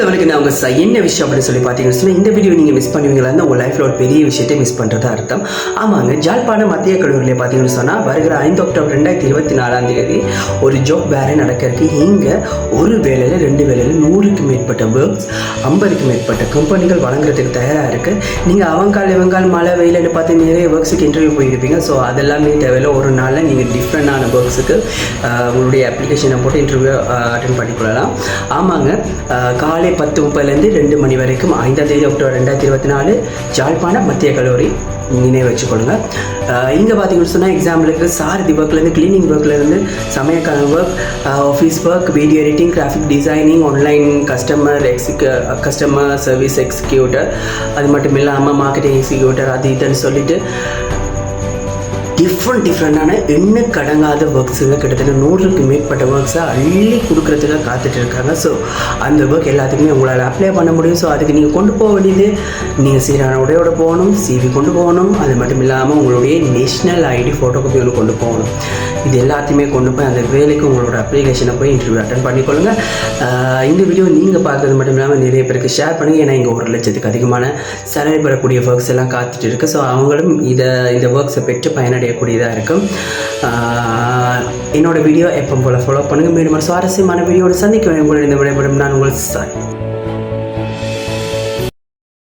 லெவலுக்கு நான் அவங்க என்ன விஷயம் அப்படின்னு சொல்லி பார்த்தீங்கன்னு சொன்னால் இந்த வீடியோ நீங்கள் மிஸ் பண்ணுவீங்களா? இருந்தால் உங்கள் லைஃப்பில் ஒரு பெரிய விஷயத்தை மிஸ் பண்ணுறதா அர்த்தம். ஆமாங்க ஜாழ்ப்பாணம் மத்திய கல்லூரியில் பார்த்தீங்கன்னு சொன்னால் வருகிற ஐந்து அக்டோபர் ரெண்டாயிரத்தி இருபத்தி நாலாம் தேதி ஒரு ஜாப் வேறு நடக்கிறதுக்கு இங்கே ஒரு வேலையில் ரெண்டு வேலையில் நூறுக்கு மேற்பட்ட ஒர்க்ஸ் ஐம்பதுக்கு மேற்பட்ட கம்பெனிகள் வழங்குறதுக்கு தயாராக இருக்குது நீங்கள் அவங்கால் இவங்கால் மழை வெயில்னு பார்த்து நிறைய ஒர்க்ஸுக்கு இன்டர்வியூ போயிருப்பீங்க. ஸோ அதெல்லாமே தேவையில்ல. ஒரு நாளில் நீங்கள் டிஃப்ரெண்டான ஒர்க்ஸுக்கு உங்களுடைய அப்ளிகேஷனை போட்டு இன்டர்வியூ அட்டன் பண்ணிக்கொள்ளலாம். ஆமாங்க கால் காலை பத்து முப்பதுலேருந்து ரெண்டு மணி வரைக்கும் ஐந்தாம் தேதி அக்டோபர் ரெண்டாயிரத்தி இருபத்தி நாலு ஜாழ்ப்பாணம் மத்திய கல்லூரி நினைவு வச்சுக்கொள்ளுங்க. இங்கே பார்த்தீங்கன்னு சொன்னால் எக்ஸாம்பிளுக்கு சாரதி ஒர்க்லேருந்து க்ளீனிங் ஒர்க்லேருந்து சமயக்கான work office work video editing graphic designing online customer executive customer service executor அது மட்டும் இல்லாமல் மார்க்கெட்டிங் எக்ஸிக்யூட்டர் அது இதுன்னு சொல்லிட்டு டிஃப்ரெண்ட் டிஃப்ரெண்டான எண்ண கடங்காத ஒர்க்ஸுங்க கிட்டத்தட்ட நூறுக்கு மேற்பட்ட ஒர்க்ஸை அள்ளி கொடுக்குறதுக்காக காத்துட்டு இருக்காங்க ஸோ அந்த ஒர்க் எல்லாத்துக்குமே உங்களால் அப்ளை பண்ண முடியும். ஸோ அதுக்கு நீங்கள் கொண்டு போக வேண்டியது நீங்கள் சீரான உடையோட போகணும் சிவி கொண்டு போகணும் அது மட்டும் இல்லாமல் உங்களுடைய நேஷ்னல் ஐடி ஃபோட்டோ காப்பி ஒன்று கொண்டு போகணும். இது எல்லாத்தையுமே கொண்டு போய் அந்த வேலைக்கு உங்களோட அப்ளிகேஷனை போய் இன்டர்வியூ அட்டன் பண்ணிக்கொள்ளுங்க. இந்த வீடியோ நீங்கள் பார்க்கறது மட்டும் இல்லாமல் நிறைய பேருக்கு ஷேர் பண்ணுங்கள் ஏன்னா இங்கே ஒரு லட்சத்துக்கு அதிகமான சேலரி பெறக்கூடிய ஒர்க்ஸ் எல்லாம் காத்துட்டு இருக்கு ஸோ அவங்களும் இதை இந்த ஒர்க்ஸை பெற்று செய்யக்கூடியதாக இருக்கும். என்னோட வீடியோ எப்போ போல் ஃபாலோ பண்ணுங்கள் மீண்டும் ஒரு சுவாரஸ்யமான வீடியோட சந்திக்க வேண்டும் உங்களுடைய இந்த விடைபெறும். நான் உங்கள் சாய்